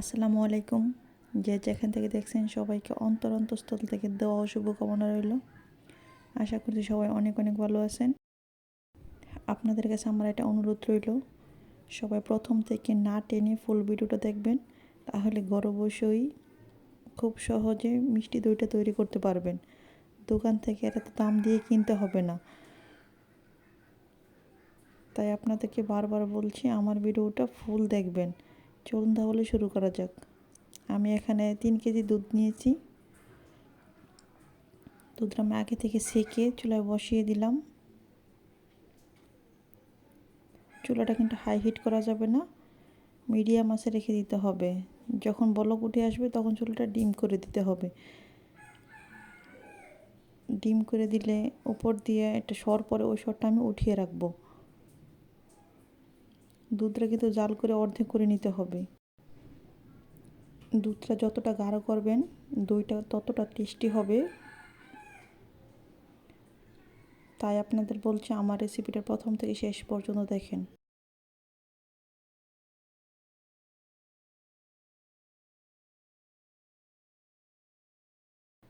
আসসালামু আলাইকুম। যে যেখান থেকে দেখছেন সবাইকে অন্তর অন্তঃস্থল থেকে দেওয়া শুভকামনা রইল। আশা করছি সবাই অনেক অনেক ভালো আছেন। আপনাদের কাছে আমার একটা অনুরোধ রইল। সবাই প্রথম থেকে না টেনে ফুল ভিডিওটা দেখবেন, তাহলে ঘরে বসেই খুব সহজে মিষ্টি দইটা তৈরি করতে পারবেন। দোকান থেকে এটা তো দাম দিয়ে কিনতে হবে না। তাই আপনাদেরকে বারবার বলছি, আমার ভিডিওটা ফুল দেখবেন। চলুন তাহলে শুরু করা যাক। আমি এখানে তিন কেজি দুধ নিয়েছি। দুধটা আমি আগে থেকে সেকে চুলায় বসিয়ে দিলাম। চুলাটা কিন্তু হাই হিট করা যাবে না। মিডিয়াম আছে রেখে দিতে হবে। যখন বলক উঠে আসবে তখন চুলাটা ডিম করে দিতে হবে। ডিম করে দিলে উপর দিয়ে একটা সর পরে ওই সরটা আমি উঠিয়ে রাখব। দুধটা কিন্তু জাল করে অর্ধেক করে নিতে হবে। দুধটা যতটা গাঢ় করবেন, দইটা ততটা টেস্টি হবে। তাই আপনাদের বলছি, আমার রেসিপিটা প্রথম থেকে শেষ পর্যন্ত দেখেন।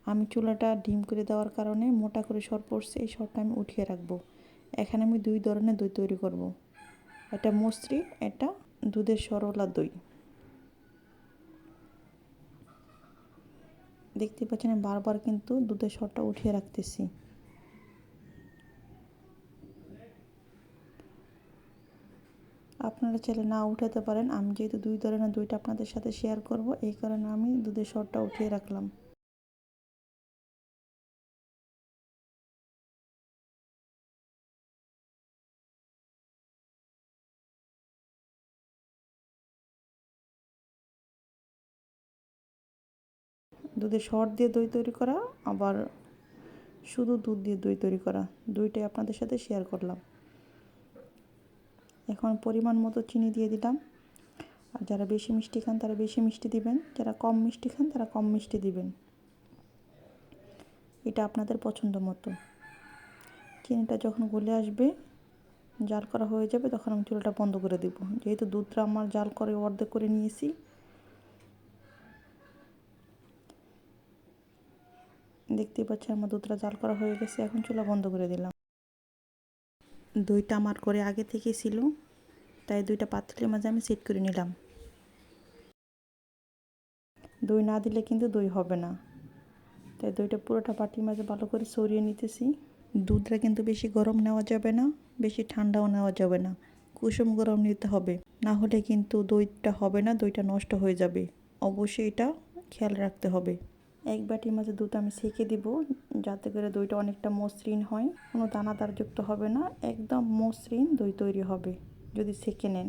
আমি চুলাটা ডিম করে দেওয়ার কারণে মোটা করে সর পড়ছে, এই সরটা আমি উঠিয়ে রাখব। এখানে আমি দুই ধরনের দই তৈরি করব। এটা মসৃণ, এটা দুধের সরলা দই। দেখতে পাচ্ছেন বারবার কিন্তু দুধের সরটা উঠিয়ে রাখতেছি। আপনারা চাইলে না উঠাতে পারেন, আমি যেহেতু দুই ধরনের দুইটা আপনাদের সাথে শেয়ার করব, এই কারণে আমি দুধের সরটা উঠিয়ে রাখলাম। দুধের শর্ট দিয়ে দই তৈরি করা, আবার শুধু দুধ দিয়ে দই তৈরি করা। দুইটাই আপনাদের সাথে শেয়ার করলাম। এখন পরিমাণ মতো চিনি দিয়ে দিলাম। আর যারা বেশি মিষ্টি খান, তারা বেশি মিষ্টি দিবেন। যারা কম মিষ্টি খান, তারা কম মিষ্টি দিবেন। এটা আপনাদের পছন্দ মতো। চিনিটা যখন গলে আসবে, জাল করা হয়ে যাবে, তখন আমি চুলাটা বন্ধ করে দেবো। যেহেতু দুধটা আমার জাল করে অর্ধেক করে নিয়েছি দেখতেই পাচ্ছি আমার দুধটা জাল করা হয়ে গেছে, এখন চুলা বন্ধ করে দিলাম। দইটা আমার করে আগে থেকে ছিল, তাই দুইটা পাত্রের মাঝে আমি সেট করে নিলাম। দই না দিলে কিন্তু দই হবে না। তাই দইটা পুরোটা পাটির মাঝে ভালো করে সরিয়ে নিতেছি। দুধটা কিন্তু বেশি গরম নেওয়া যাবে না, বেশি ঠান্ডাও নেওয়া যাবে না। কুসুম গরম নিতে হবে, না হলে কিন্তু দইটা হবে না, দইটা নষ্ট হয়ে যাবে। অবশ্যই এটা খেয়াল রাখতে হবে। এক বাটির মাঝে দুধ আমি সেঁকে দিব, যাতে করে দইটা অনেকটা মসৃণ হয়। কোনো দানাদার যুক্ত হবে না, একদম মসৃণ দই তৈরি হবে, যদি সেঁকে নেন।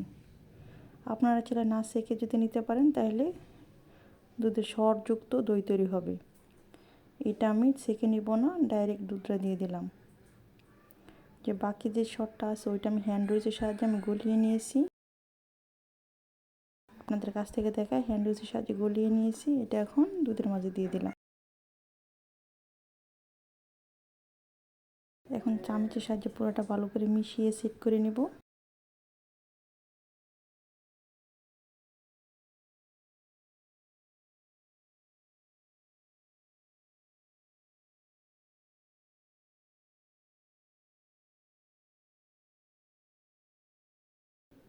আপনারা ছেলে না সেঁকে যদি নিতে পারেন, তাহলে দুধের সরযুক্ত দই তৈরি হবে। এটা আমি সেঁকে নিব না, ডাইরেক্ট দুধটা দিয়ে দিলাম। যে বাকি যে শটটা আছে, ওইটা আমি হ্যান্ড রুইচের সাহায্যে আমি গলিয়ে নিয়েছি। আপনাদের কাছ থেকে দেখায় হ্যান্ড উইচের সাহায্যে গলিয়ে নিয়েছি, এটা এখন দুধের মাঝে দিয়ে দিলাম। এখন চামচের সাহায্যে পুরোটা ভালো করে মিশিয়ে সেট করে নেব।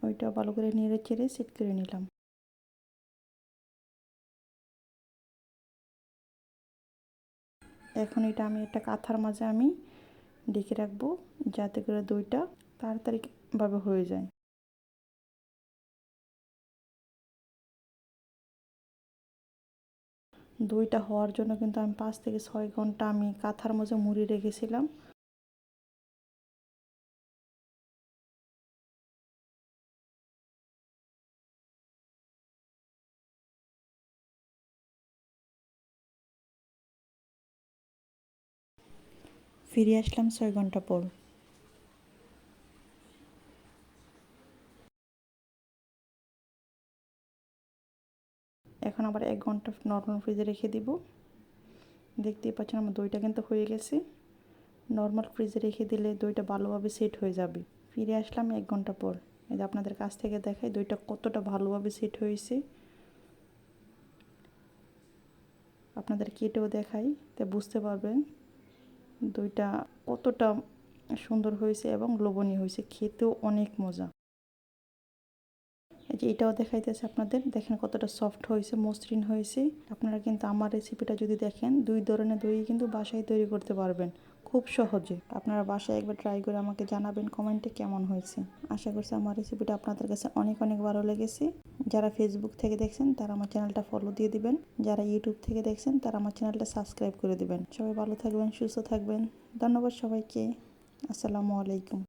ওইটা ভালো করে নেড়ে চেড়ে সেট করে নিলাম। এখন এটা আমি একটা কাঁথার মাঝে আমি ডেকে রাখব, যাতে করে দইটা তাড়াতাড়িভাবে হয়ে যায়। দইটা হওয়ার জন্য কিন্তু আমি পাঁচ থেকে ছয় ঘণ্টা আমি কাঁথার মাঝে মুড়ি রেখেছিলাম। ফিরে আসলাম ছয় ঘণ্টা পর। এখন আবার এক ঘণ্টা নর্মাল ফ্রিজে রেখে দিব। দেখতেই পাচ্ছেন আমার দইটা কিন্তু হয়ে গেছে। নর্মাল ফ্রিজে রেখে দিলে দইটা ভালোভাবে সেট হয়ে যাবে। ফিরে আসলাম এক ঘণ্টা পর। এই আপনাদের কাছ থেকে দেখাই দইটা কতটা ভালোভাবে সেট হয়েছে। আপনাদের কেটেও দেখাই, তা বুঝতে পারবেন। দইটা কতটা সুন্দর হয়েছে এবং লোভনীয় হয়েছে, খেতেও অনেক মজা। এই যে এটাও দেখাইতেছে আপনাদের, দেখেন কতটা সফট হয়েছে, মসৃণ হয়েছে। আপনারা কিন্তু আমার রেসিপিটা যদি দেখেন, দুই ধরনের দই কিন্তু বাসায় তৈরি করতে পারবেন। খুব সহজে। আপনারা বাসায় একবার ট্রাই করে আমাকে জানাবেন কমেন্টে কেমন হয়েছে। আশা করছি আমার রেসিপিটা আপনাদের কাছে অনেক অনেক ভালো লেগেছে। যারা ফেসবুক থেকে দেখছেন, তারা আমার চ্যানেলটা ফলো দিয়ে দিবেন। যারা ইউটিউব থেকে দেখছেন, তারা আমার চ্যানেলটা সাবস্ক্রাইব করে দিবেন। সবাই ভালো থাকবেন, সুস্থ থাকবেন। ধন্যবাদ সবাইকে। আসসালামু আলাইকুম।